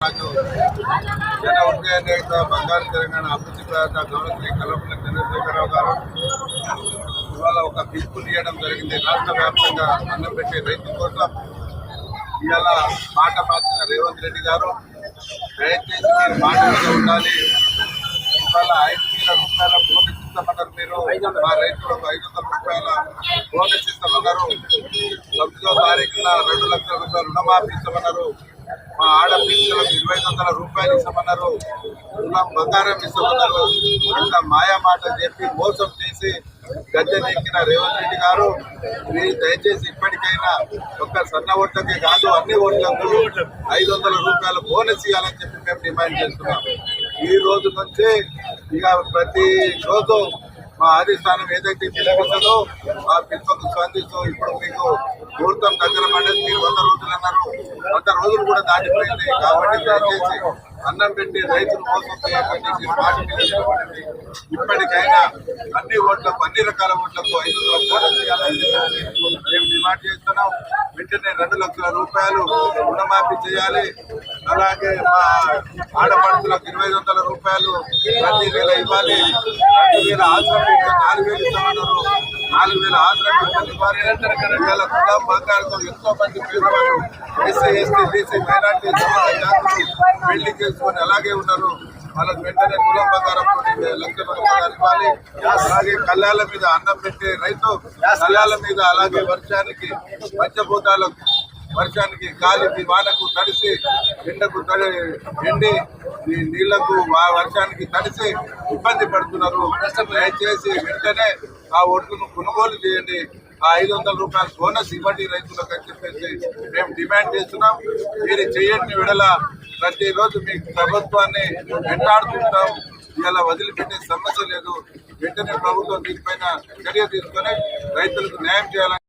రాజు జన ఉద్యోగ నేత బంగారు తెలంగాణ అభివృద్ధి ప్రాంత గౌరవ శ్రీ చంద్రశేఖరరావు గారు ఇవాళ ఒక పిలుపు తీయడం జరిగింది. రాష్ట్ర వ్యాప్తంగా అన్నం పెట్టే రైతు కోసం ఇవాళ మాట మార్చిన రేవంత్ రెడ్డి గారు దయచేసి మీరు మాట మీద ఉండాలి. ఇవాళ ఐదు వేల రూపాయల బోనస్ ఇస్తామన్నారు మీరు. మా రైతులకు ఐదు వందల రూపాయల బోనస్ ఇస్తామన్నారు. తొమ్మిదో తారీఖున రెండు లక్షల రూపాయలు రుణమాఫీ ఇస్తామన్నారు. ఇరవై వందల రూపాయలు ఇస్తామన్నారు. రుణం బంగారం ఇస్తామన్నారు. ఇంత మాయా మాట చెప్పి మోసం చేసి గద్దె ఎక్కిన రేవంత్ రెడ్డి గారు మీరు దయచేసి ఇప్పటికైనా ఒక్క సన్న ఓట్లకే కాదు అన్ని ఓట్లకు ఐదు వందల రూపాయలు బోనస్ ఇవ్వాలని చెప్పి మేము డిమాండ్ చేస్తున్నాం. ఈ రోజు నుంచి ఇక ప్రతి రోజు మా ఆదిస్థానం ఏదైతే పిలుపుతుందో ఆ పిలుపుకు స్పందిస్తూ ఇప్పుడు మీకు ముహూర్తం దగ్గర పడేది మీరు వంద వంద రోజులు కూడా దాటిపోయింది. కాబట్టి దయచేసి అన్నం పెట్టి రైతులు మోసం చేయకండి మీరు మీద నిలబడండి. ఇప్పటికైనా అన్ని ఓట్లకు అన్ని రకాల ఓట్లకు ఐదు వందల కోట్లు చేయాలని మేము డిమాండ్ చేస్తున్నాం. వెంటనే రెండు లక్షల రూపాయలు రుణమాఫీ చేయాలి. అలాగే మా ఆడపడుతులకు ఇరవై ఐదు వందల రూపాయలు ప్రతి నెల ఇవ్వాలి. రెండు వేల నాలుగు వేలు ఇస్తామన్నారు. నాలుగు వేల ఆశ్రమ పింఛన్ ఇవ్వాలి ఇవాళ కులం ఎంతో మంది పేదవాళ్ళు ఎస్సీ ఎస్టీ బీసీ మైనార్టీ పెళ్ళి చేసుకొని అలాగే ఉన్నారు. వాళ్ళకి వెంటనే కులం బంగారం కొన్ని లక్షల ఇవ్వాలి. అలాగే కళ్యాల మీద అన్నం పెట్టే రైతు కళ్యాల మీద అలాగే వర్షానికి పంచభూతాలకు వర్షానికి గాలికి వానకు తడిసి ఎండకు తడి ఎండి నీళ్ళకు వర్షానికి తడిసి ఇబ్బంది పడుతున్నారు. దయచేసి వెంటనే ఆ ఒడ్లను కొనుగోలు చేయండి. ఆ ఐదు వందల రూపాయల బోనస్ ఇవ్వండి రైతులకు అని చెప్పేసి మేము డిమాండ్ చేస్తున్నాం. మీరు చేయండి విడల. ప్రతిరోజు మీ ప్రభుత్వాన్ని వెంటాడుతుంటాం. ఇలా వదిలిపెట్టే సమస్య లేదు. వెంటనే ప్రభుత్వం దీనిపైన చర్య తీసుకొని రైతులకు న్యాయం చేయాలని